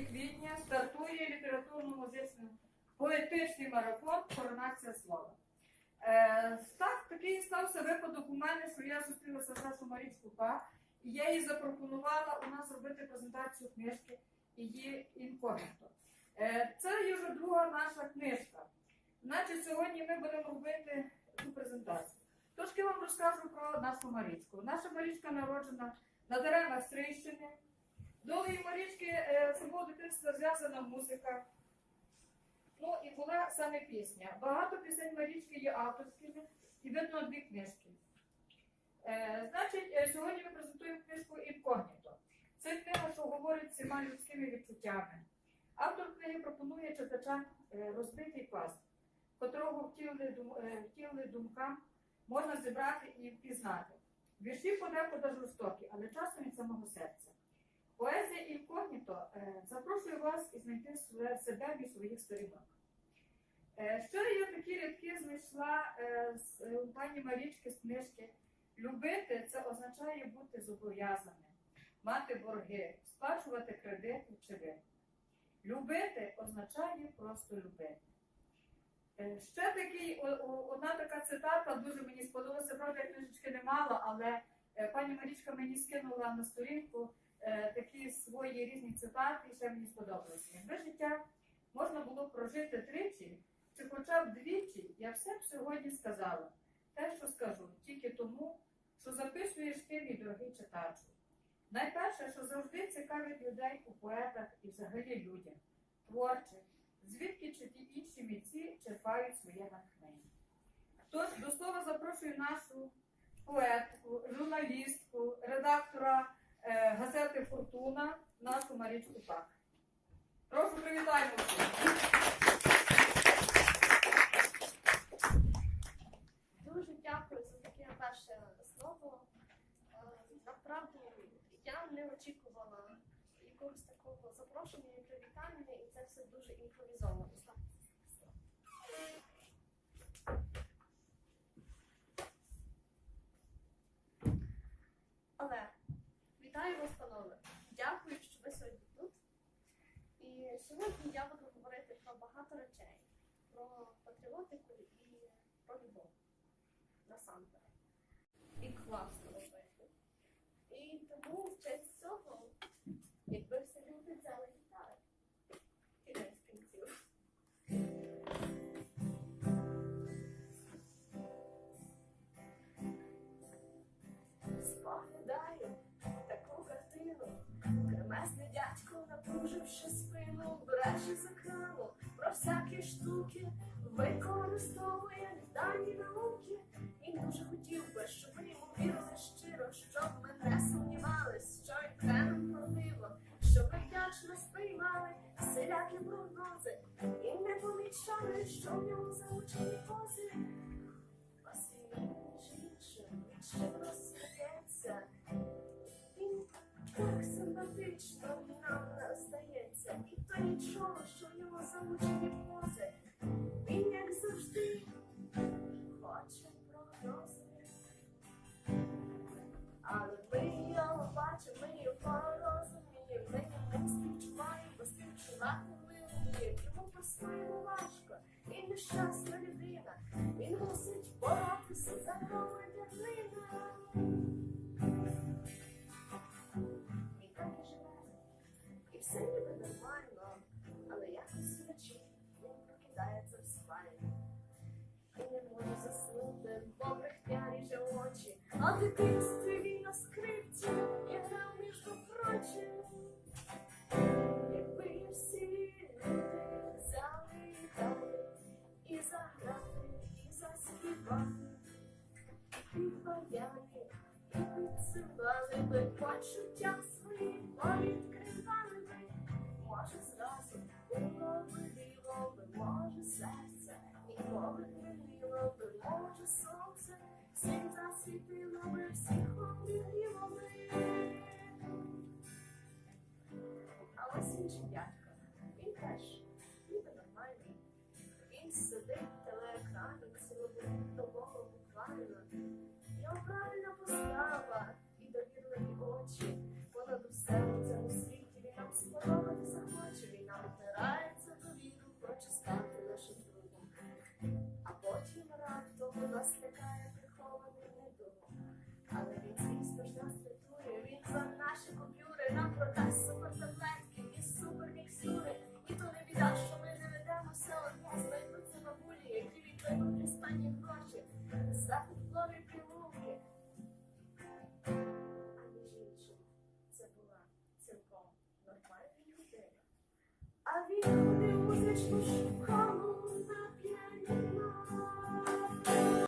квітня стартує літературно-музичний поетичний марафон Коронація слова. Е, так, такий стався випадок у мене, що я зустрілася з Сашу Марічку Па, і я їй запропонувала у нас робити презентацію книжки її інкогніто. Е, це вже друга наша книжка. Значить, сьогодні ми будемо робити цю презентацію. Трошки вам розкажу про нашу Марічку. Наша Марічка народжена на деревах Стрийщини. Долею Марічки е, це було дитинство зв'язана музика. Ну і була саме пісня. Багато пісень Марічки є авторськими і видно дві книжки. Е, значить, е, сьогодні ми презентуємо книжку Інкогніто. Це книга, що говорить всіма людськими відчуттями. Автор книги пропонує читачам е, розбитий пласт, котрого втілили, е, втілили думкам можна зібрати і впізнати. Вірші подекуди жорстокі, але часом від самого серця. Поезія інкогніто е, запрошує вас знайти себе між своїх сторінок. Е, Ще я такі рядки знайшла е, з пані Марічки з книжки. Любити це означає бути зобов'язаним, мати борги, сплачувати кредити чи вини. Любити означає просто любити. Ще такий, одна така цитата дуже мені сподобалася, правда, я книжечки не мала, але пані Марічка мені скинула на сторінку такі свої різні цитати, і ще мені сподобалося. Якби життя можна було прожити тричі, чи хоча б двічі, я все б сьогодні сказала. Те, що скажу, тільки тому, що записуєш ти, мій дорогий читачу. Найперше, що завжди цікавить людей у поетах і взагалі людях, творчих, звідки чи ті інші митці черпають своє натхнення. Тож до слова запрошую нашу поетку, журналістку, редактора е, газети Фортуна, нашу Марічку Пак. Прошу привітаємо всіх. Дуже дякую за таке перше слово. Е, Направду я не очікувала якогось такого запрошення і привітання, і це все дуже імпровізовано. Але вітаю вас, панове. Дякую, що ви сьогодні тут. І сьогодні я буду говорити про багато речей: про патріотику і про любов насамперед. І класно робити. І тому в честь цього, напруживши спину, бреше за про всякі штуки використовує дані науки. Він дуже хотів би, щоб ми йому вірили щиро, щоб ми не сумнівались, що й нам правдиво, щоб ми вдячно сприймали всілякі прогнози і не помічали, що в ньому заучені пози. Василь між іншим щиро сміється. Він так симпатично нам здається, і то нічого, що в нього заучені пози. Він як завжди хоче прогнози. Але ми його бачимо, ми його розуміємо, ми йому співчуваємо, бо співчувати ми вміємо. Йому по-своєму важко, і нещасна людина. Він мусить боротися за громадянина. Він а дитинстві він на скрипці і грав між прочим. Якби всі люди взяли і дали, і заграли, і і баяли, і підсилали би почуття свої, повідкривали би, може зразу було би А ось він теж ніби нормальний. Він сидить 只是狂。